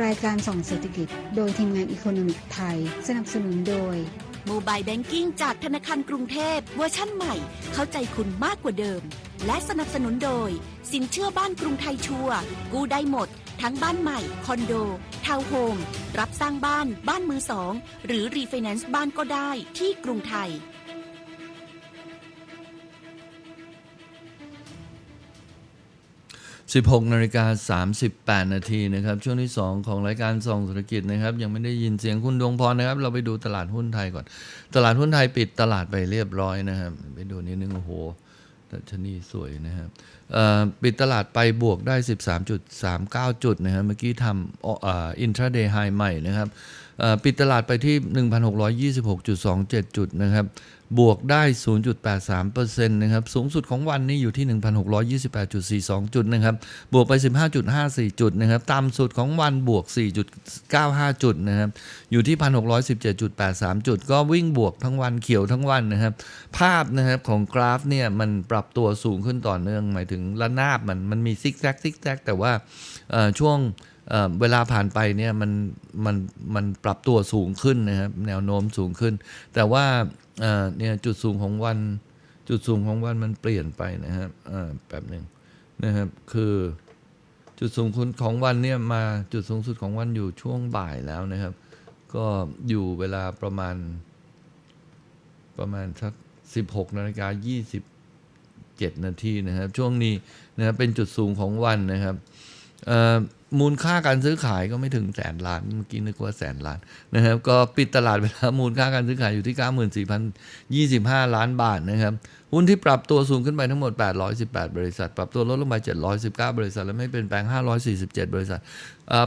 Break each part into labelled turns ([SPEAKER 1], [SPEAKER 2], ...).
[SPEAKER 1] รายการส่องเศรษฐกิจ โดยทีมงานอีโคโนมิกไทย สนับสนุนโดย
[SPEAKER 2] โมบายแบงกิ้งจากธนาคารกรุงเทพเวอร์ชั่นใหม่ เข้าใจคุณมากกว่าเดิม และสนับสนุนโดย สินเชื่อบ้านกรุงไทยชัวร์กู้ได้หมด ทั้งบ้านใหม่ คอนโด ทาวน์โฮมรับสร้างบ้าน บ้านมือสอง หรือรีไฟแนนซ์บ้านก็ได้ที่กรุงไทย
[SPEAKER 3] 16นาฬิกา38 นาทีนะครับ ช่วงที่ 2 ของรายการส่องเศรษฐกิจนะครับ ยังไม่ได้ยินเสียงคุณดวงพรนะครับ เราไปดูตลาดหุ้นไทยก่อน ตลาดหุ้นไทยปิดตลาดไปเรียบร้อยนะครับ ไปดูนิดนึงโอ้โหดัชนีสวยนะครับปิดตลาดไปบวกได้ 13.39 จุดนะครับเมื่อกี้ทำอินทราเดย์ไฮใหม่นะครับปิดตลาดไปที่ 1,626.27 จุดนะครับ บวกได้ 0.83%นะครับสูงสุดของวันนี้อยู่ที่ 1,628.42 จุดนะครับบวกไป 15.54 จุดนะครับต่ำสุดของวันบวก 4.95 จุดนะครับอยู่ที่ 1,617.83 จุด ก็วิ่งบวกทั้งวันเขียวทั้งวันนะครับภาพนะครับของกราฟเนี่ยมันปรับตัวสูงขึ้นต่อเนื่อง หมายถึงระนาบมันมันมีซิกแซกซิกแซกแต่ว่าช่วง เเวลาผ่านไปเนี่ยมันมันมันปรับตัวสูงขึ้นนะครับแนวโน้มสูงขึ้น แต่ว่าเเนี่ยจุดสูงของวันจุดสูงของวันมันเปลี่ยนไปนะครับแบบหนึ่งนะครับคือจุดสูงของวันเนี่ยมาจุดสูงสุดของวันอยู่ช่วงบ่ายแล้วนะครับ ก็อยู่เวลาประมาณ ประมาณสัก 16นาฬิกา27 นาทีนะครับ ช่วงนี้นะครับเป็นจุดสูงของวันนะครับ มูลค่าการซื้อขายก็ไม่ถึงแสนล้านเมื่อกี้นึกว่าแสนล้านนะครับ ก็ปิดตลาดไปแล้วมูลค่าการซื้อขายอยู่ที่ 94,025 ล้านบาทนะครับหุ้นที่ปรับตัวสูงขึ้นไปทั้งหมด 818 บริษัท ปรับตัวลดลงไป 719 บริษัท และไม่เปลี่ยนแปลง 547 บริษัท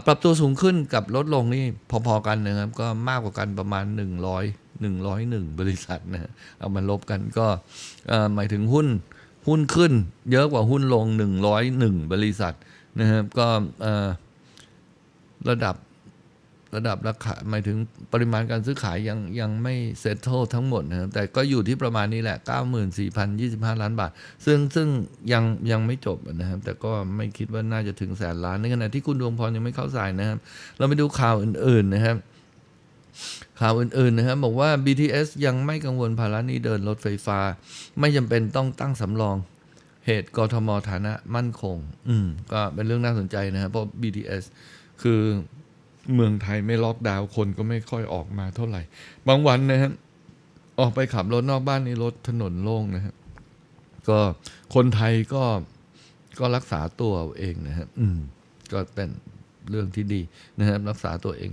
[SPEAKER 3] ปรับตัวสูงขึ้นกับลดลงนี่พอๆกันนะครับ ก็มากกว่ากันประมาณ 100 101 บริษัทนะเอามาลบกันก็หมายถึงหุ้นหุ้นขึ้น เยอะกว่าหุ้นลง 101 บริษัทนะครับก็เอ่อ ระดับระดับราคาหมายถึงปริมาณการซื้อขายยังยังไม่เซตโททั้งหมดนะครับแต่ก็อยู่ที่ประมาณนี้แหละ 94,025 ล้านบาท ซึ่งซึ่งยังยังไม่จบนะครับ แต่ก็ไม่คิดว่าน่าจะถึงแสนล้านในขณะที่คุณดวงพรยังไม่เข้าสายนะครับ เราไปดูข่าวอื่น ๆนะครับ ข่าวอื่น ๆ นะครับ บอกว่า BTS ยังไม่กังวลภาระนี้เดินรถไฟฟ้า ไม่จำเป็นต้องตั้งสำรองเหตุกทมฐานะมั่นคง อืมก็เป็นเรื่องน่าสนใจนะครับเพราะ BTS คือเมืองไทยไม่ล็อกดาวน์คนก็ไม่ค่อยออกมาเท่าไหร่ บางวันนะครับออกไปขับรถนอกบ้านนี่รถถนนโล่งนะครับก็คนไทยก็ก็รักษาตัวเอาเองนะครับอืม ก็เป็นเรื่องที่ดีนะครับ รักษาตัวเอง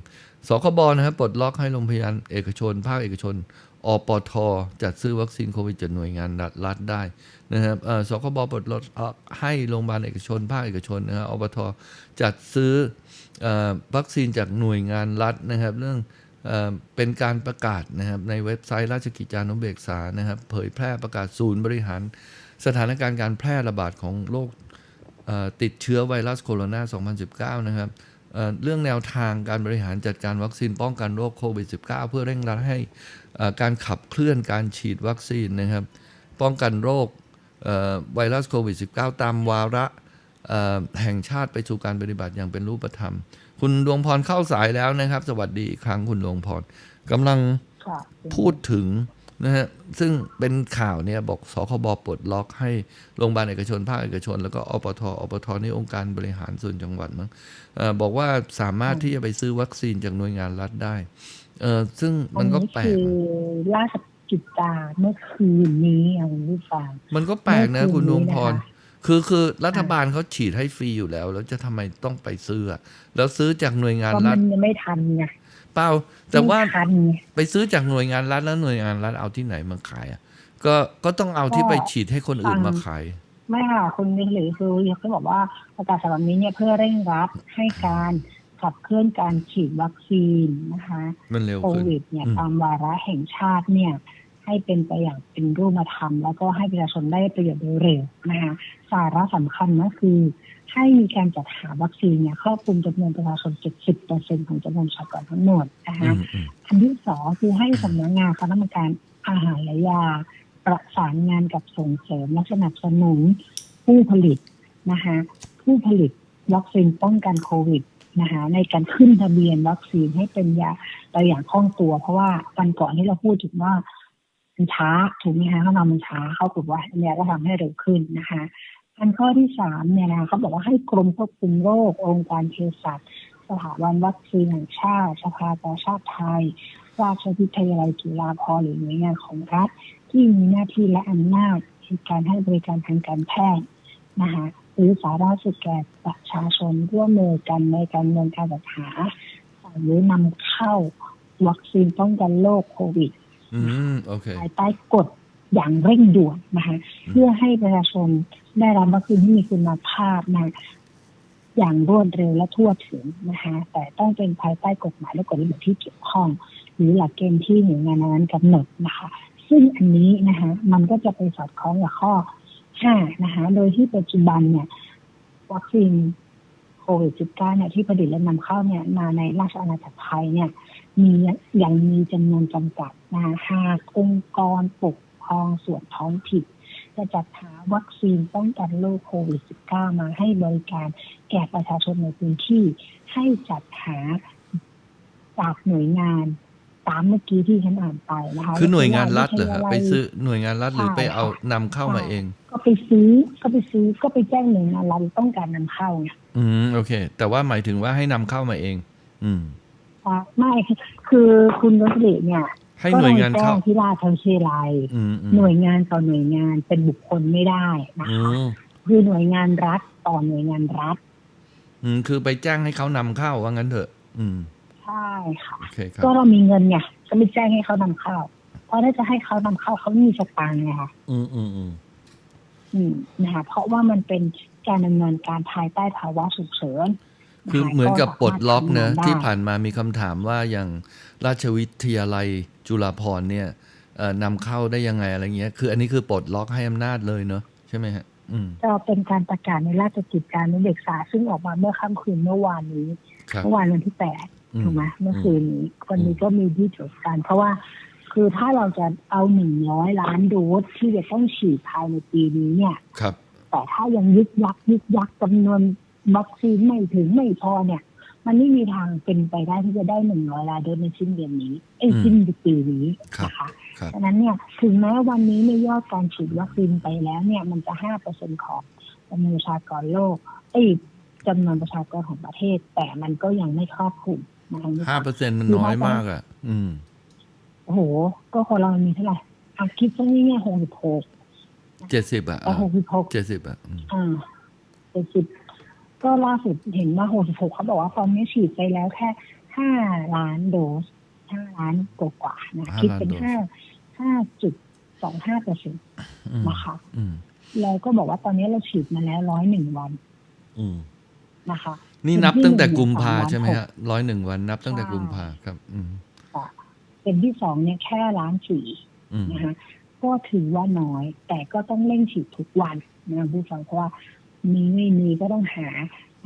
[SPEAKER 3] สคบนะครับปลดล็อกให้โรงพยาบาลเอกชน ภาคเอกชน อปท จัดซื้อวัคซีนโควิดจากหน่วยงานรัฐได้นะครับสคบปลดล็อกให้โรงพยาบาลเอกชน ภาคเอกชนนะครับอปท จัดซื้ออวัคซีนจากหน่วยงานรัฐนะครับ เรื่องเอเป็นการประกาศนะครับในเว็บไซต์ราชกิจจานุเบกษานะครับ เผยแพร่ประกาศศูนย์บริหาร สถานการณ์การแพร่ระบาดของโรคติดเชื้อไวรัสโคโรนา 2019 นะครับเรื่องแนวทางการบริหารจัดการวัคซีนป้องกันโรคโควิด -19 เพื่อเร่งรัดให้ การขับเคลื่อนการฉีดวัคซีนนะครับ ป้องกันโรคเอ่อไวรัสโควิด -19 ตามวาระเอ่อแห่งชาติไปสู่การปฏิบัติอย่างเป็นรูปธรรม คุณดวงพรเข้าสายแล้วนะครับ สวัสดีอีกครั้งคุณดวงพรกำลัง
[SPEAKER 4] ค่ะ
[SPEAKER 3] พูดถึงนะฮะซึ่งเป็นข่าวเนี่ยบอกสคบปลดล็อกให้โรงพยาบาลเอกชนภาคเอกชน แล้วก็อปทอปทนี่องค์การบริหารส่วนจังหวัดมั้งเออบอกว่าสามารถที่จะไปซื้อวัคซีนจากหน่วยงานรัฐได้ เออซึ่งมันก็แปล
[SPEAKER 4] คื
[SPEAKER 3] ก
[SPEAKER 4] อล่าสุดจิตตาเมื่อคืนนี้อะคุณผู้ฟัง
[SPEAKER 3] มันก็แปลกนะ
[SPEAKER 4] เมื่อคืน
[SPEAKER 3] คุณดวงพร
[SPEAKER 4] นี้นะคะ
[SPEAKER 3] คือคือรัฐบาลเขาฉีดให้ฟรีอยู่แล้ว แล้วจะทำไมต้องไปซื้ออะแล้วซื้อจากหน่วยงาน
[SPEAKER 4] ก็
[SPEAKER 3] รั
[SPEAKER 4] มั
[SPEAKER 3] ฐ
[SPEAKER 4] นยังไม่ทันไง
[SPEAKER 3] เปล่า แต่ว่า
[SPEAKER 4] ไม่ทันไง
[SPEAKER 3] ไปซื้อจากหน่วยงานรัฐแล้วหน่วยงานรัฐเอาที่ไหนมาขายอะก็ก็ต้องเอาที่ไปฉีดให้คนอื่นมาขาย
[SPEAKER 4] ไม่ค่ะคุณนิหรือคือเขาบอกว่าประกาศฉบับนี้เนี่ยเพื่อเร่งรัดให้การ ขับเคลื่อนการฉีดวัคซีนนะคะ
[SPEAKER 3] มันเร็ว
[SPEAKER 4] โค
[SPEAKER 3] ขึ้น
[SPEAKER 4] วิดเนี่ย
[SPEAKER 3] อืม
[SPEAKER 4] ตามวาระแห่งชาติเนี่ยให้เป็นไปอย่างเป็นรูปธรรม แล้วก็ให้ประชาชนได้ประโยชน์โดยเร็วนะคะสาระสำคัญก็คือ ให้มีการจัดหาวัคซีนเนี่ยครอบคลุมจำนวนประชาชน 70%ของจำนวนประชากรทั้งหมดนะคะ
[SPEAKER 3] อืมอืม
[SPEAKER 4] อันที่สองคือให้สำนักงานคณะกรรมการอาหารและยา ประสานงานกับส่งเสริมและสนับสนุนผู้ผลิตนะคะผู้ผลิตวัคซีนป้องกันโควิด นะคะในการขึ้นทะเบียนวัคซีนให้เป็นยาไปอย่างคล่องตัว เพราะว่าวันก่อนที่เราพูดถึงว่ามันช้าถูกไหมคะเขานำมันช้าเขาบอกว่าเนี่ยก็ทำให้เร็วขึ้นนะคะอันข้อที่สามเนี่ยนะคะเขาบอกว่าให้กรมควบคุมโรค องค์การเภสัชสถาบันวัคซีนแห่งชาติสภากาชาติไทย ราชวิทยาลัยจุฬาภรณ์หรือหน่วยงานของรัฐ ที่มีหน้าที่และอำนาจในการให้บริการทางการแพทย์นะคะ หรือสาธารณสุขแก่ประชาชนร่วมมือกันในการดำเนินการจัดหาหรือนำเข้าวัคซีนป้องกันโรคโควิด
[SPEAKER 3] อืมโอเค
[SPEAKER 4] ภายใต้กฎอย่างเร่งด่วนนะคะ
[SPEAKER 3] อืม
[SPEAKER 4] เพื่อให้ประชาชนได้รับวัคซีนที่มีคุณภาพนะอย่างรวดเร็วและทั่วถึงนะคะแต่ต้องเป็นภายใต้กฎหมายและกฎระเบียบที่เกี่ยวข้อง หรือหลักเกณฑ์ที่หน่วยงานนั้นกำหนดนะคะ ซึ่งอันนี้นะคะมันก็จะไปสอดคล้องกับข้อ 5นะคะ โดยที่ปัจจุบันเนี่ยวัคซีนโควิด -19 เนี่ยที่ผลิตและนำเข้าเนี่ยมาในราชอาณาจักรไทยเนี่ย มียังมีจำนวนจำกัดนะคะหากองค์กรปกครองส่วนท้องถิ่นจะจัดหาวัคซีนป้องกันโรคโควิด -19 มาให้บริการแก่ประชาชนในพื้นที่ ให้จัดหาจากหน่วยงาน ตามเมื่อกี้ที่ฉันอ่านไปนะคะ
[SPEAKER 3] คือหน่วยงานรัฐเหรอ
[SPEAKER 4] ม่
[SPEAKER 3] ฮะ
[SPEAKER 4] ใช่ว่า
[SPEAKER 3] ไปซื้อหน่วยงานรัฐหรือไปเอา
[SPEAKER 4] ใช่ค่ะ
[SPEAKER 3] นำเข้ามาเอง
[SPEAKER 4] ก็ไปซื้อก็ไปซื้อก็ไปแจ้งหน่วยงานรัฐต้องการนำเข้าไง
[SPEAKER 3] อืมโอเค แต่ว่าหมายถึงว่าให้นำเข้ามาเอง อืม
[SPEAKER 4] อะไม่คือคุณรสลิเนี่ย
[SPEAKER 3] ให้หน่วยงาน
[SPEAKER 4] ก็ล
[SPEAKER 3] เข้า
[SPEAKER 4] แจ้ที่ราชวิทยาลัย
[SPEAKER 3] อืมอืม
[SPEAKER 4] หน่วยงานต่อหน่วยงานเป็นบุคคลไม่ได้นะ
[SPEAKER 3] อื
[SPEAKER 4] คะ
[SPEAKER 3] ม
[SPEAKER 4] คือหน่วยงานรัฐต่อหน่วยงานรัฐ
[SPEAKER 3] อืมคือไปแจ้งให้เขานำเข้าว่างั้นเถอะ อืม
[SPEAKER 4] ใช่ค่ะ
[SPEAKER 3] โอเคครับ
[SPEAKER 4] ก็เรามีเงินไงก็ไม่แจ้งให้เขานำเข้า เพราะถ้าจะให้เขานำเข้าเขาไม่มีสตางค์ไงคะ
[SPEAKER 3] อืมอืมอืม
[SPEAKER 4] อืมนะคะเพราะว่ามันเป็นการดำเนินการภายใต้ภาวะฉุกเฉินนะคะ
[SPEAKER 3] คือเหมือนกับปลดล็อกเนอะ
[SPEAKER 4] สามารถทำงาได้
[SPEAKER 3] ที่ผ่านมามีคำถามว่าอย่างราชวิทยาลัยจุฬาภรณ์เนี่ยเอ่อนำเข้าได้ยังไงอะไรเงี้ย คืออันนี้คือปลดล็อกให้อำนาจเลยเนอะใช่ไหมฮะ อืม
[SPEAKER 4] จะเป็นการประกาศในราชกิจการนุเบกษาซึ่งออกมาเมื่อค่ำคืนเมื่อวานนี้
[SPEAKER 3] ครับ
[SPEAKER 4] เมื่อวานวันที่แปด
[SPEAKER 3] อืม
[SPEAKER 4] ถูกไหมเมื่อคืนนี้วันนี้ก็มีที่จดการเพราะว่าคือถ้าเราจะเอาหนึ่งร้อยล้านโดสที่จะต้องฉีดภายในปีนี้เนี่ย
[SPEAKER 3] ครับ
[SPEAKER 4] แต่ถ้ายังยึกยักยึกยักจำนวนวัคซีนไม่ถึงไม่พอเนี่ย มันไม่มีทางเป็นไปได้ที่จะได้หนึ่งร้อยล้านโดสในสิ้นเดือนนี้ไอ้ย
[SPEAKER 3] อืม
[SPEAKER 4] สิ้นปีนี้
[SPEAKER 3] ครับ
[SPEAKER 4] นะคะ
[SPEAKER 3] ครับ
[SPEAKER 4] ฉะนั้นเนี่ยถึงแม้วันนี้ในยอดการฉีดวัคซีนไปแล้วเนี่ยมันจะห้าเปอร์เซ็นของจำนวนประชากรโลกเอ้ยจำนวนประชากรของประเทศ แต่มันก็ยังไม่ครอบคลุม นะคะ
[SPEAKER 3] ห้าเปอร์เซ็นต์มันน้อยมากอะ อืม
[SPEAKER 4] โอ้โห ก็คนเรามีเท่าไหร่อาคิดซะง่ายๆหกสิบหก
[SPEAKER 3] เจ็ดสิบอะ
[SPEAKER 4] แต่หกสิบหก
[SPEAKER 3] เจ็ดสิบอะอืม
[SPEAKER 4] อ่าเจ็ดสิบก็ล่าสุดเห็นว่าหกสิบหกเขาบอกว่าตอนนี้ฉีดไปแล้วแค่ห้าล้านโดสห้าล้านกว่าๆนะคิดเป็นห้าห้าจุดสองห้าเปอร์เซ็นต์
[SPEAKER 3] อืม
[SPEAKER 4] นะคะ
[SPEAKER 3] อืม
[SPEAKER 4] แล้วก็บอกว่าตอนนี้เราฉีดมาแล้วร้อยหนึ่งวัน
[SPEAKER 3] อืม
[SPEAKER 4] นะคะ
[SPEAKER 3] นี่นับตั้งแต่กุมภา
[SPEAKER 4] เป็นที่
[SPEAKER 3] ใช่ไหม
[SPEAKER 4] นึ่ง
[SPEAKER 3] ฮะร้อยหนึ่งวันนับตั้งแต่
[SPEAKER 4] ใช่
[SPEAKER 3] กุมภาครับ อืม
[SPEAKER 4] ค่ะเป็นที่สองเนี่ยแค่ล้านสี่
[SPEAKER 3] อืม
[SPEAKER 4] นะคะก็ถือว่าน้อย แต่ก็ต้องเร่งฉีดทุกวันนะผู้ฟังเพราะว่ามีไม่มีก็ต้องหา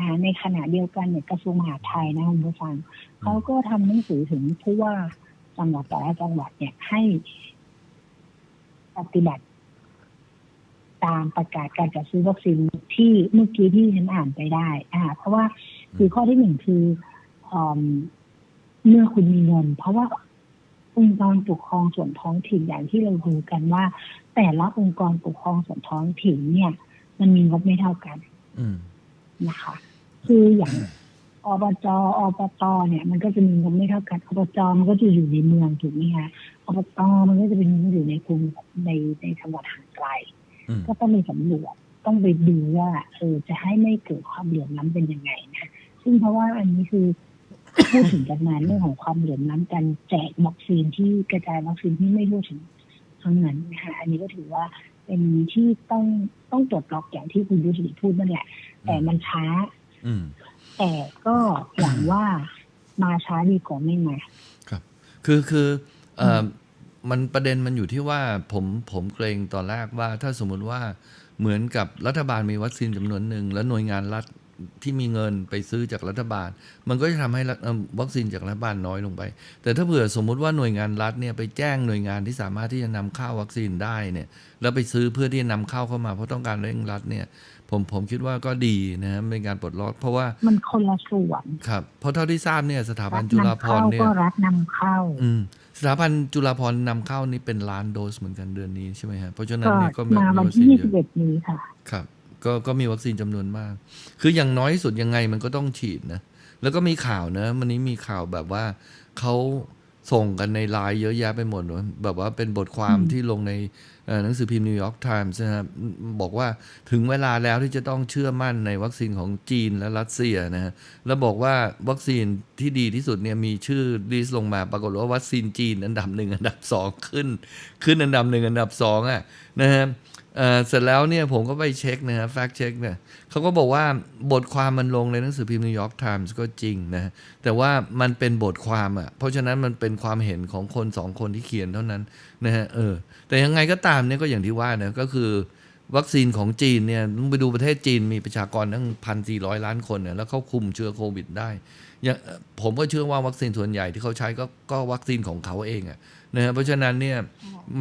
[SPEAKER 4] หาในขณะเดียวกันเนี่ยกระทรวงมหาดไทยนะคุณผู้ฟังเขาก็ทำหนังสือถึงผู้ว่าจังหวัดแต่ละจังหวัดเนี่ยให้ปฏิบัติ ตามประกาศการจัดซื้อวัคซีนที่เมื่อกี้ที่ฉันอ่านไปได้อ่าเพราะว่าคือข้อที่หนึ่งคืออืมเมื่อคุณมีเงิน เพราะว่าองค์กรปกครองส่วนท้องถิ่นอย่างที่เรารู้กันว่า แต่ละองค์กรปกครองส่วนท้องถิ่นเนี่ย มันมีงบไม่เท่ากัน
[SPEAKER 3] อืม
[SPEAKER 4] นะคะ คืออย่างอบจอบตเนี่ย มันก็จะมีงบไม่เท่ากันอบจมันก็จะอยู่ในเมืองถูกไหมคะอบตมันก็จะเป็นอยู่ในกรุงในในจังหวัดห่างไกล
[SPEAKER 3] อืม
[SPEAKER 4] ก็ต้องไปสำรวจต้องไปดูว่าเออจะให้ไม่เกิดความเหลื่อมล้ำเป็นยังไงนะซึ่งเพราะว่าอันนี้คือพูดถึงกันมาเรื่องของความเหลื่อมล้ำการแจกวัคซีนที่กระจายวัคซีนที่ไม่ทั่วถึงทั้งนั้นนะคะอันนี้ก็ถือว่าเป็นที่ต้องต้องตรวจล็อกอย่างที่คุณยุทธพูดนั่นแหละ แต่มันช้า
[SPEAKER 3] อืม
[SPEAKER 4] แต่ก็หวังว่ามาช้าดีกว่าไม่มา
[SPEAKER 3] ครับ คือคือเอ่อ มันประเด็นมันอยู่ที่ว่าผมผมเกรงตอนแรกว่า ถ้าสมมุติว่าเหมือนกับรัฐบาลมีวัคซีนจำนวนหนึ่ง แล้วหน่วยงานรัฐที่มีเงินไปซื้อจากรัฐบาล มันก็จะทำให้รัฐเอ่อวัคซีนจากรัฐบาลน้อยลงไป แต่ถ้าเผื่อสมมุติว่าหน่วยงานรัฐเนี่ยไปแจ้งหน่วยงานที่สามารถที่จะนำเข้าวัคซีนได้เนี่ยแล้วไปซื้อเพื่อที่จะนำเข้าเข้ามาเพราะต้องการเร่งรัดเนี่ยผมผมคิดว่าก็ดีนะฮะเป็นการปลดล็อกเพราะว่า
[SPEAKER 4] มันคนละส่วน
[SPEAKER 3] ครับเพราะเท่าที่ทราบเนี่ยสถาบั
[SPEAKER 4] รั
[SPEAKER 3] น
[SPEAKER 4] ฐ
[SPEAKER 3] จุฬาภ
[SPEAKER 4] นำเข้าร
[SPEAKER 3] ณ์เนี่
[SPEAKER 4] ก็
[SPEAKER 3] ย
[SPEAKER 4] รัฐนำเข้า
[SPEAKER 3] อืม สถาบันจุฬาภรณ์นำเข้านี่เป็นล้านโดสเหมือนกันเดือนนี้ใช่ไหมฮะเพราะฉะนั้น
[SPEAKER 4] ก็
[SPEAKER 3] เนี่ยก็แบบ
[SPEAKER 4] มา
[SPEAKER 3] มี
[SPEAKER 4] วัน
[SPEAKER 3] วัคซี
[SPEAKER 4] ที่
[SPEAKER 3] นเยอะ
[SPEAKER 4] 21นี้ค่ะ
[SPEAKER 3] ครับก็ก็มีวัคซีนจำนวนมาก คืออย่างน้อยที่สุดยังไงมันก็ต้องฉีดนะ แล้วก็มีข่าวนะ วันนี้มีข่าวแบบว่าเขา ส่งกันในไลน์เยอะแยะไปหมดเลยแบบว่าเป็นบทความ
[SPEAKER 4] อืม
[SPEAKER 3] ที่ลงในเอ่อหนังสือพิมพ์นิวยอร์กไทมส์นะครับบอกว่าถึงเวลาแล้วที่จะต้องเชื่อมั่นในวัคซีนของจีนและรัสเซียนะฮะแล้วบอกว่าวัคซีนที่ดีที่สุดเนี่ยมีชื่อลิสต์ลงมาปรากฏว่าวัคซีนจีนอันดับหนึ่งอันดับสองขึ้น ขึ้นอันดับหนึ่งอันดับสองอะนะฮะ เสร็จแล้วเนี่ยผมก็ไปเช็คนะฮะแฟกเช็คเนี่ยเขาก็บอกว่าบทความมันลงในหนังสือพิมพ์นิวยอร์กไทมส์ก็จริงนะแต่ว่ามันเป็นบทความอะ่ะเพราะฉะนั้นมันเป็นความเห็นของคนสองคนที่เขียนเท่านั้นนะฮะเออแต่ยังไงก็ตามเนี่ยก็อย่างที่ว่านะก็คือวัคซีนของจีนเนี่ยต้องไปดูประเทศจีนมีประชากรตั้งพันสี่ร้อยล้านคนเนี่ยแล้วเขาคุมเชื้อโควิดได้ผมก็เชื่อว่าวัคซีนส่วนใหญ่ที่เขาใช้ก็ก็วัคซีนของเขาเองอะ นะฮะเพราะฉะนั้นเนี่ย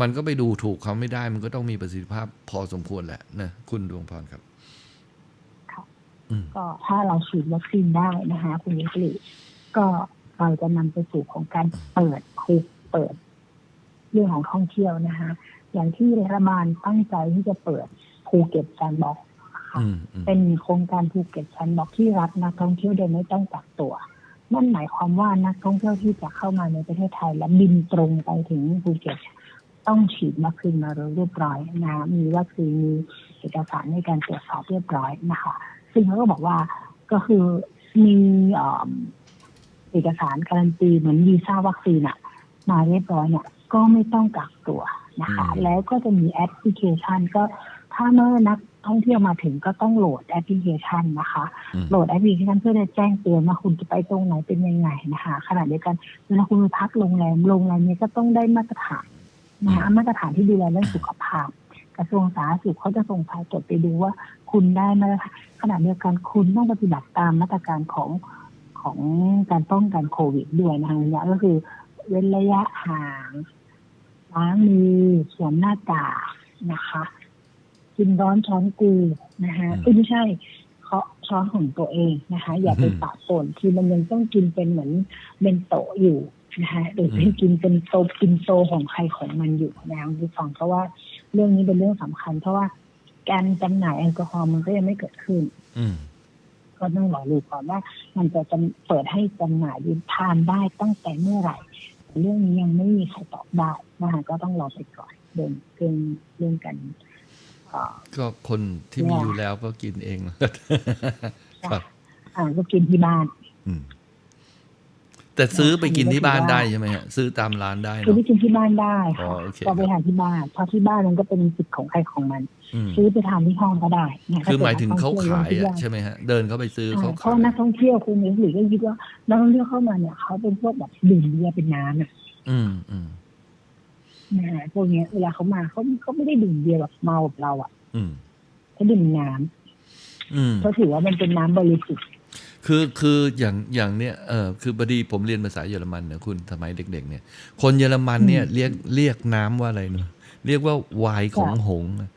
[SPEAKER 3] มันก็ไปดูถูกเขาไม่ได้ มันก็ต้องมีประสิทธิภาพพอสมควรแหละนะคุณดวงพรครับ
[SPEAKER 4] ครับ
[SPEAKER 3] อืม
[SPEAKER 4] ก็ถ้าเราฉีดวัคซีนได้นะคะ คุณยิปลีก็เราจะนำไปสู่ของการเปิดคุกเปิด เรื่องของท่องเที่ยวนะคะ อย่างที่รัฐบาลตั้งใจที่จะเปิดภูเก็ตแซนด์บ็อกซ์ค่ะ
[SPEAKER 3] อืมอืม
[SPEAKER 4] เป็นโครงการภูเก็ตแซนด์บ็อกซ์ที่รับนักท่องเที่ยวโดยไม่ต้องกักตัว นั่นหมายความว่านักท่องเที่ยวที่จะเข้ามาในประเทศไทย และบินตรงไปถึงภูเก็ตต้องฉีดวัคซีนมาเรียบร้อยนะ มีวัคซีนมีเอกสารในการตรวจสอบเรียบร้อยนะคะ ซึ่งเขาก็บอกว่าก็คือมีเอ่อเอกสารการันตีเหมือนวีซ่าวัคซีนอะมาเรียบร้อยเนี่ยก็ไม่ต้องกักตัวนะคะ แล้วก็จะมีแอปพลิเคชันก็ถ้าเมื่อนัก ท่องเที่ยวมาถึงก็ต้องโหลดแอปพลิเคชันนะคะ
[SPEAKER 3] อืม
[SPEAKER 4] โหลดแอปพลิเคชันเพื่อจะแจ้งเตือนว่าคุณจะไปตรงไหนเป็นยังไงนะคะ ขณะเดียวกันเวลาคุณไปพักโรงแรมโรงแรมเนี้ก็ต้องได้มาตรฐานนะคะมาตรฐานที่ดูแลเรื่องสุขภาพกระทรวงสาธารณสุขเขาจะส่งสายตรวจไปดูว่าคุณได้มาตรฐานขณะเดียวกันคุณต้องปฏิบัติตามมาตรการของของการป้องกันโควิดด้วยนะคะระยะก็คือ เว้นระยะห่างล้างมือสวมหน้ากากนะคะ กินร้อนช้อนกูนะคะ
[SPEAKER 3] อืม
[SPEAKER 4] เอ้ยไม่ใช่เคาะช้อนของตัวเองนะคะ อย่าไป
[SPEAKER 3] อืม
[SPEAKER 4] ปะปนคือมันยังต้องกินเป็นเหมือนเป็นโตะอยู่นะคะหรือให้กินเป็นโตะกินโตของใครของมันอยู่นะคะคุณผู้ฟังเพราะว่าเรื่องนี้เป็นเรื่องสำคัญ เพราะว่าการจำหน่ายแอลกอฮอล์มันก็ยังไม่เกิดขึ้น
[SPEAKER 3] อืม
[SPEAKER 4] ก็ต้องรอดูก่อนว่า มันจะจำเปิดให้จำหน่ายหรือทานได้ตั้งแต่เมื่อไหร่ เรื่องนี้ยังไม่มีใครตอบได้นะคะก็ต้องรอไปก่อนเดินเรื่องเรื่องกัน เอ่อ
[SPEAKER 3] ก็คนที่มี
[SPEAKER 4] ว่า
[SPEAKER 3] อยู่แล้วก็กินเองครับ
[SPEAKER 4] อ่าก็กินที่บ้าน
[SPEAKER 3] อืมแต่ซื้อไปกินที่บ้านได้ใช่ไหมฮะซื้อตามร้านได้
[SPEAKER 4] คือ
[SPEAKER 3] เนาะ
[SPEAKER 4] ที่กินที่บ้านได้
[SPEAKER 3] อ๋อ
[SPEAKER 4] ค่ะ
[SPEAKER 3] โอเค
[SPEAKER 4] ก็ไปทานที่บ้านเพราะที่บ้านมันก็เป็นสิทธิ์ของใครของมัน
[SPEAKER 3] อืม
[SPEAKER 4] ซื้อไปทานที่ห้องก็ได้นะ
[SPEAKER 3] คือหมายถึงเขา
[SPEAKER 4] ถ้
[SPEAKER 3] ขาย
[SPEAKER 4] ป็นนักท่อง
[SPEAKER 3] อะ
[SPEAKER 4] เที่ว
[SPEAKER 3] ใช่ไหมฮะเดินเข้าไปซื้อเขา
[SPEAKER 4] อ่าเพ
[SPEAKER 3] ขา
[SPEAKER 4] ราะ
[SPEAKER 3] ย
[SPEAKER 4] นักท่องเที่ยวคุณนิสหลีก็คิดว่านักท่องเที่ยวเข้ามาเนี่ยเขาเป็นพวกแบบดื่มเบียร์เป็นน้ำอะ
[SPEAKER 3] อืมอืม
[SPEAKER 4] นะฮะพวกเนี้ยเวลาเขามาเขาเขาไม่ได้ดื่มเบียร์แบบเมาแบบเราอะ
[SPEAKER 3] อืม
[SPEAKER 4] เขาดื่มน้ำ
[SPEAKER 3] อืม
[SPEAKER 4] เขาถือว่ามันเป็นน้ำบริสุทธิ์
[SPEAKER 3] คือคืออย่างอย่างเนี้ยเออคือบดีผมเรียนภาษาเยอรมันเนี่ยคุณสมัยเด็ก ๆ เนี่ย คนเยอรมันเนี่ยเรียกเรียกน้ำว่าอะไรเนอะเรียกว่าไวน์ของหงส์อะ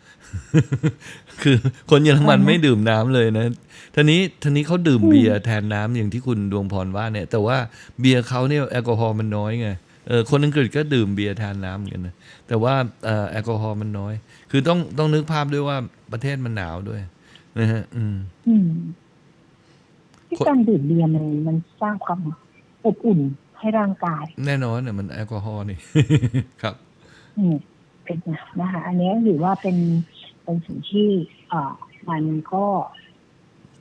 [SPEAKER 3] คือคนเยอรมันไม่ดื่มน้ำเลยนะทีนี้ทีนี้เขาดื่มเบียร์แทนน้ำอย่างที่คุณดวงพรว่าเนี่ย แต่ว่าเบียร์เขาเนี่ยแอลกอฮอล์มันน้อยไง เออคนอังกฤษก็ดื่มเบียร์แทนน้ำเหมือนกันนะแต่ว่าเอ่อแอลกอฮอล์มันน้อย คือต้องต้องนึกภาพด้วยว่าประเทศมันหนาวด้วยนะฮะ อืม
[SPEAKER 4] อืมที่
[SPEAKER 3] คน
[SPEAKER 4] การดื่มเบียร์มันมันสร้างความอบอุ่นให้ร่างกาย
[SPEAKER 3] แน่นอนเนี่ยมันแอลกอฮอล์นี่ครับ
[SPEAKER 4] อืมเป็นนะคะ อันนี้ถือว่าเป็นเป็นสิ่งที่เอ่อมันก็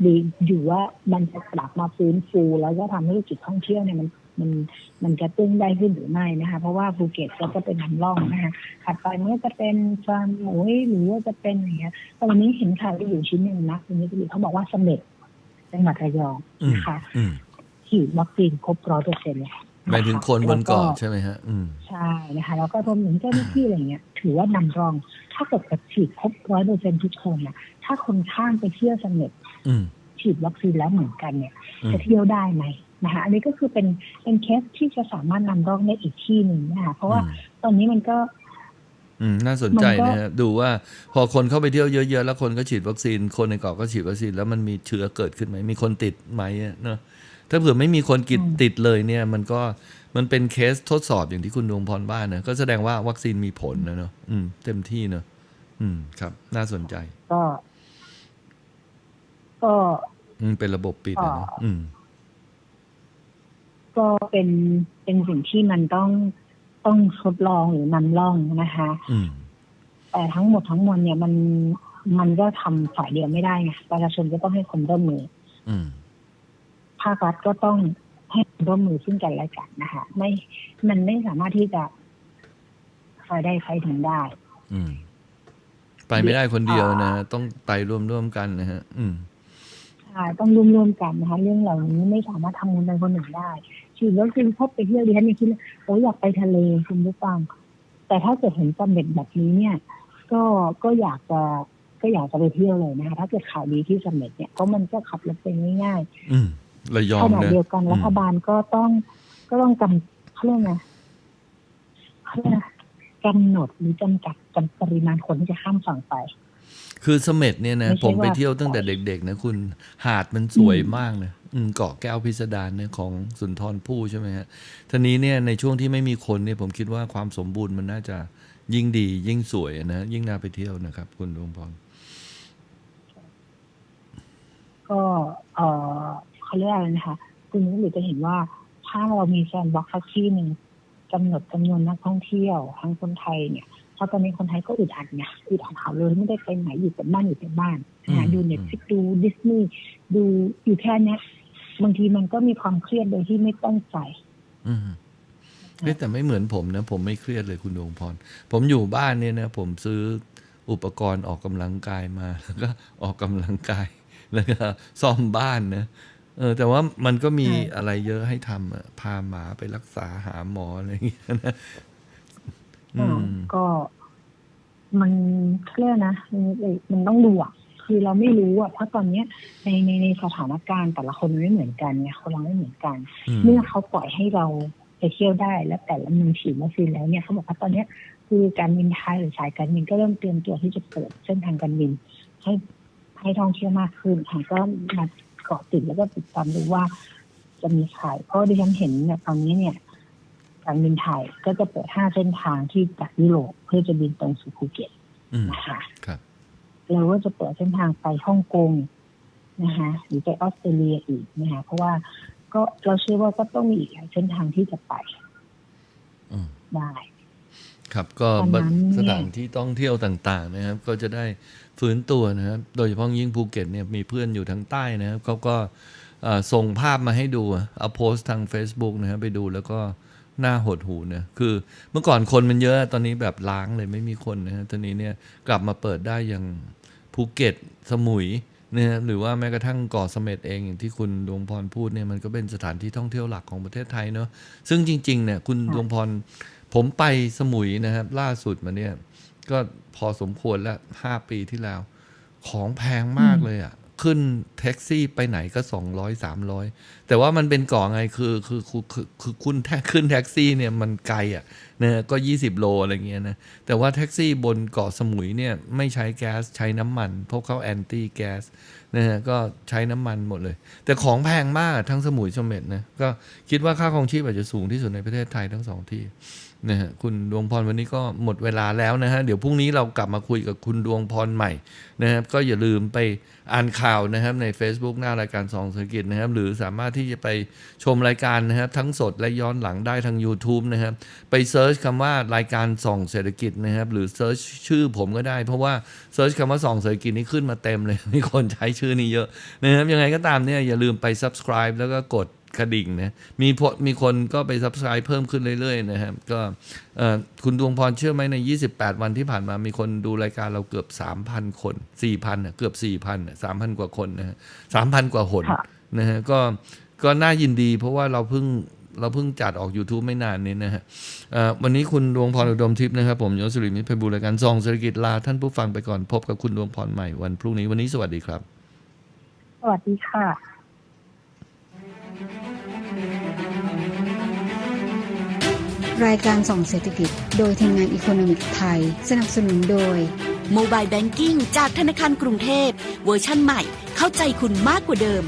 [SPEAKER 4] ดีอยู่ว่ามันจะกลับมาฟื้นฟูแล้วก็ทำให้ธุรกิจท่องเที่ยวเนี่ยมัน มันมันจะตึ้งได้ขึ้นหรือไม่นะคะ เพราะว่าภูเก็ตก็จะเป็นน้ำร่องนะคะถัดไปมันก็จะเป็นฟาร์มหมูหรือว่าจะเป็นอย่างเงี้ยแต่วันนี้เห็นข่าวอยู่ชิ้นหนึ่งนะคุณนิติเขาบอกว่าเสม็ดจังหวัดระยอง
[SPEAKER 3] อืม
[SPEAKER 4] นะคะ
[SPEAKER 3] อืม
[SPEAKER 4] ฉีดวัคซีนครบร้อยเปอร์เซ็นต์แล้ว
[SPEAKER 3] หมายถึงคนบนเกาะ
[SPEAKER 4] แล้ว
[SPEAKER 3] ใช่ไหมฮะอืม
[SPEAKER 4] ใช่นะคะ แล้วก็รวมถึงเจ้าหน้าที่อะไรเงี้ย ถือว่านำรอง ถ้าเกิดกับฉีดครบร้อยเปอร์เซ็นทุกคนน่ะถ้าคนข้ามไปเที่ยวเสม็ด
[SPEAKER 3] อืม
[SPEAKER 4] ฉีดวัคซีนแล้วเหมือนกันเนี่ย
[SPEAKER 3] อืม
[SPEAKER 4] จะเที่ยวได้ไหม นะคะอันนี้ก็คือเป็นเป็นเคสที่จะสามารถนำร่องได้อีกที่หนึ่งนะคะเพราะว่า
[SPEAKER 3] อืม
[SPEAKER 4] ตอนนี้มันก็
[SPEAKER 3] อืมน่าสนใจ
[SPEAKER 4] มันก็
[SPEAKER 3] นะฮะดูว่าพอคนเข้าไปเที่ยวเยอะๆ แล้วคนก็ฉีดวัคซีน คนในเกาะก็ฉีดวัคซีนแล้วมันมีเชื้อเกิดขึ้นไหมมีคนติดไหมอะเนอะถ้าเผื่อไม่มีคนกิดติดเลยเนี่ย มันก็มันเป็นเคสทดสอบอย่างที่คุณดวงพรว่านะก็แสดงว่าวัคซีนมีผลนะเนอะอืม เต็มที่เนอะอืมครับ น่าสนใจ
[SPEAKER 4] ก็ ก็
[SPEAKER 3] อืมเป็นระบบปิดอะเนอะ
[SPEAKER 4] อ่า
[SPEAKER 3] อืม
[SPEAKER 4] ก็เป็นเป็นสิ่งที่มันต้องต้องทดลองหรือนำร่องนะคะ
[SPEAKER 3] อืม
[SPEAKER 4] แต่ทั้งหมดทั้งมวลเนี่ยมันมันก็ทำฝ่ายเดียวไม่ได้ไงประชาชนก็ต้องให้ความร่วมมือ
[SPEAKER 3] อืม
[SPEAKER 4] ภาครัฐก็ต้องให้ความร่วมมือซึ่งกันและกันนะคะ ไม่มันไม่สามารถที่จะใครได้ใครถึงได้
[SPEAKER 3] อืมไปไม่ได้คนเดียวนะฮะต้องไปร่วมๆกันนะฮะ อืม
[SPEAKER 4] ใช่ต้องร่วมร่วมๆกันนะคะ เรื่องเหล่านี้ไม่สามารถทำคนใดคนหนึ่งได้ ฉีดวัคซีนพบไปเที่ยวดิฉันยังคิดเลยโอ้ยอยากไปทะเลคุณผู้ฟัง แต่ถ้าเกิดเห็นสำเร็จแบบนี้เนี่ย ก็ก็อยากจะก็อยากจะไปเที่ยวเลยนะคะถ้าเกิดข่าวดีที่สำเร็จเนี่ยเพราะมันก็ขับรถไปง่าย
[SPEAKER 3] อืมระยอ
[SPEAKER 4] ๆข
[SPEAKER 3] ง
[SPEAKER 4] ณะ
[SPEAKER 3] นะ
[SPEAKER 4] เดียวกัน
[SPEAKER 3] อืม
[SPEAKER 4] รัฐบาลก็ต้องก็ต้องกำเขาเรียกไงเขาเรียกนะกำหนดหรือจำกัดจำปริมาณคนที่จะข้ามฝั่งไป
[SPEAKER 3] คือเสม็ดเนี่ยนะ
[SPEAKER 4] ไม่ใช่
[SPEAKER 3] ผมไป
[SPEAKER 4] ว่า
[SPEAKER 3] เที่ยวตั้งแต่เด็กๆนะคุณหาดมันสวยมากนะอืม เกาะแก้วพิสดารเนี่ยของสุนทรภู่ใช่ไหมฮะทีนี้เนี่ยในช่วงที่ไม่มีคนเนี่ยผมคิดว่าความสมบูรณ์มันน่าจะยิ่งดียิ่งสวยนะยิ่งน่าไปเที่ยวนะครับ คุณดวงพร
[SPEAKER 4] ก็เออเขาเรียกอะไรนะคะคุณนุ้ยหรือจะเห็นว่าถ้าเรามีแซนด์บ็อกซ์สักที่หนึ่งกำหนดจำนวนนักท่องเที่ยวทั้งคนไทยเนี่ยเพราะตอนนี้คนไทยก็อึดอัดไงอึดอัดหาเลยไม่ได้ไปไหนอยู่แต่บ้านอยู่แต่บ้านนะดูเน็ตฟิกดูดิสนีย์ดูอยู่แค่เนี้ย บางทีมันก็มีความเครียดโดยที่ไม่ต้องใจ
[SPEAKER 3] อืมเฮ้ยแต่ไม่เหมือนผมนะ ผมไม่เครียดเลยคุณดวงพร ผมอยู่บ้านเนี่ยนะผมซื้ออุปกรณ์ออกกำลังกายมาแล้วก็ออกกำลังกายแล้วก็ซ่อมบ้านนะเออแต่ว่ามันก็มี
[SPEAKER 4] ใช่
[SPEAKER 3] อะไรเยอะให้ทำอะพาหมาไปรักษาหาหมออะไรอย่างเงี้ยนะอืม
[SPEAKER 4] ก็มันเครียดนะมันมันต้องดูอะ คือเราไม่รู้อะเพราะตอนเนี้ยในในในสถานการณ์แต่ละคนมันไม่เหมือนกันไงคนเราไม่เหมือนกัน
[SPEAKER 3] อืม
[SPEAKER 4] เมื่อเขาปล่อยให้เราไปเที่ยวได้และแต่ละเมืองฉีดวัคซีนแล้วเนี่ยเขาบอกว่าตอนเนี้ยคือการบินไทยหรือสายการบินก็เริ่มเตรียมตัวที่จะเปิดเส้นทางการบิน ให้ให้ท่องเที่ยวมากขึ้นค่ะก็มาเกาะติดแล้วก็ติดตามดูว่า จะมีขายเพราะดิฉันเห็นเนี่ยตอนนี้เนี่ยการบินไทยก็จะเปิดห้าเส้นทางที่จากยุโรปเพื่อจะบินตรงสู่ภูเก็ต
[SPEAKER 3] อืม
[SPEAKER 4] นะคะ
[SPEAKER 3] ครับ
[SPEAKER 4] แล้วก็จะเปิดเส้นทางไปฮ่องกงนะคะหรือไปออสเตรเลียอีกนะคะเพราะว่าก็เราเชื่อว่าก็ต้องมีอีกหลายเส้นทางที่จะไป
[SPEAKER 3] อืม
[SPEAKER 4] ได้
[SPEAKER 3] ครับก็
[SPEAKER 4] ตอนนั้นเนี่ย
[SPEAKER 3] สถานที่ท่องเที่ยวต่าง ๆ นะครับ ก็จะได้ฟื้นตัวนะครับ โดยเฉพาะยิ่งภูเก็ตเนี่ยมีเพื่อนอยู่ทางใต้นะครับเขาก็เอ่อส่งภาพมาให้ดูเอาโพสต์ทาง Facebook นะครับไปดูแล้วก็หน้าหดหูนะคือเมื่อก่อนคนมันเยอะตอนนี้แบบล้างเลยไม่มีคนนะฮะตอนนี้เนี่ยกลับมาเปิดได้อย่าง ภูเก็ตสมุยนะฮะหรือว่าแม้กระทั่งเกาะเสม็ดเองอย่างที่คุณดวงพรพูดเนี่ยมันก็เป็นสถานที่ท่องเที่ยวหลักของประเทศไทยเนาะซึ่งจริงๆเนี่ยคุณดวงพรผมไปสมุยนะครับ ล่าสุดมาเนี่ย ก็พอสมควรแล้วห้าปีที่แล้ว ของแพงมากเลยอะ่ะ ขึ้นแท็กซี่ไปไหนก็สองร้อยสามร้อยแต่ว่ามันเป็นเกาะไงคือคือคือคือคือคุณแท็กขึ้นแท็กซี่เนี่ยมันไกลอะ่ะนะก็ยี่สิบโลอะไรเงี้ยนะแต่ว่าแท็กซี่บนเกาะสมุยเนี่ยไม่ใช้แก๊สใช้น้ำมันเพราะเขาแอนตี้แก๊สนะฮะก็ใช้น้ำมันหมดเลย แต่ของแพงมากทั้งสมุยเม็ดนะก็คิดว่าค่าครองชีพอาจจะสูงที่สุดในประเทศไทยทั้งสองที่นะฮะคุณดวงพรวันนี้ก็หมดเวลาแล้วนะฮะเดี๋ยวพรุ่งนี้เรากลับมาคุยกับคุณดวงพรใหม่นะครับก็อย่าลืมไป อ่านข่าวนะครับใน Facebook หน้ารายการสองเศรษฐกิจนะครับ หรือสามารถที่จะไปชมรายการนะครับ ทั้งสดและย้อนหลังได้ทาง YouTube นะครับ ไปเซิร์ชคำว่ารายการส่องเศรษฐกิจนะครับ หรือเซิร์ชชื่อผมก็ได้ เพราะว่าเซิร์ชคำว่าส่องเศรษฐกิจนี่ขึ้นมาเต็มเลย มีคนใช้ชื่อนี้เยอะนะครับยังไงก็ตามเนี่ยอย่าลืมไป subscribe แล้วก็กด กระดิ่งนะมีพมีคนก็ไป subscribe เพิ่มขึ้นเรื่อยๆนะครับก็เอ่อคุณดวงพรเชื่อไหมใน 28 วันที่ผ่านมามีคนดูรายการเราเกือบ 3,000 คน 4,000น่ะเกือบ 4,000น่ะ3,000 กว่าคนนะฮะ3,000 กว่าหน
[SPEAKER 4] ค่ะ
[SPEAKER 3] นะฮะก็ก็น่ายินดีเพราะว่าเราเพิ่งเราเพิ่งจัดออก YouTube ไม่นานนี้นะฮะเอ่อวันนี้คุณดวงพรอุดมทิพย์นะครับ ผมยศสุริมิตรไพบูลย์รายการซองเศรษฐกิจลาท่านผู้ฟังไปก่อนพบกับคุณดวงพรใหม่วันพรุ่งนี้วันนี้สวัสดีครับ
[SPEAKER 4] สวัสดีค่ะ
[SPEAKER 1] รายการส่องเศรษฐกิจ โดยทีมงานอีโคโนมิกไทย สนับสนุนโดย
[SPEAKER 2] โมบายแบงกิ้งจากธนาคารกรุงเทพ เวอร์ชั่นใหม่ เข้าใจคุณมากกว่าเดิม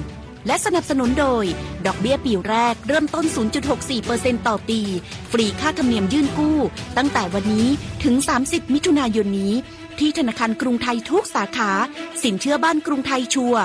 [SPEAKER 2] และสนับสนุนโดย ดอกเบี้ยปีแรกเริ่มต้น 0.64%ต่อปี ฟรีค่าธรรมเนียมยื่นกู้ ตั้งแต่วันนี้ถึง 30 มิถุนายนนี้ ที่ธนาคารกรุงไทยทุกสาขา สินเชื่อบ้านกรุงไทยชัว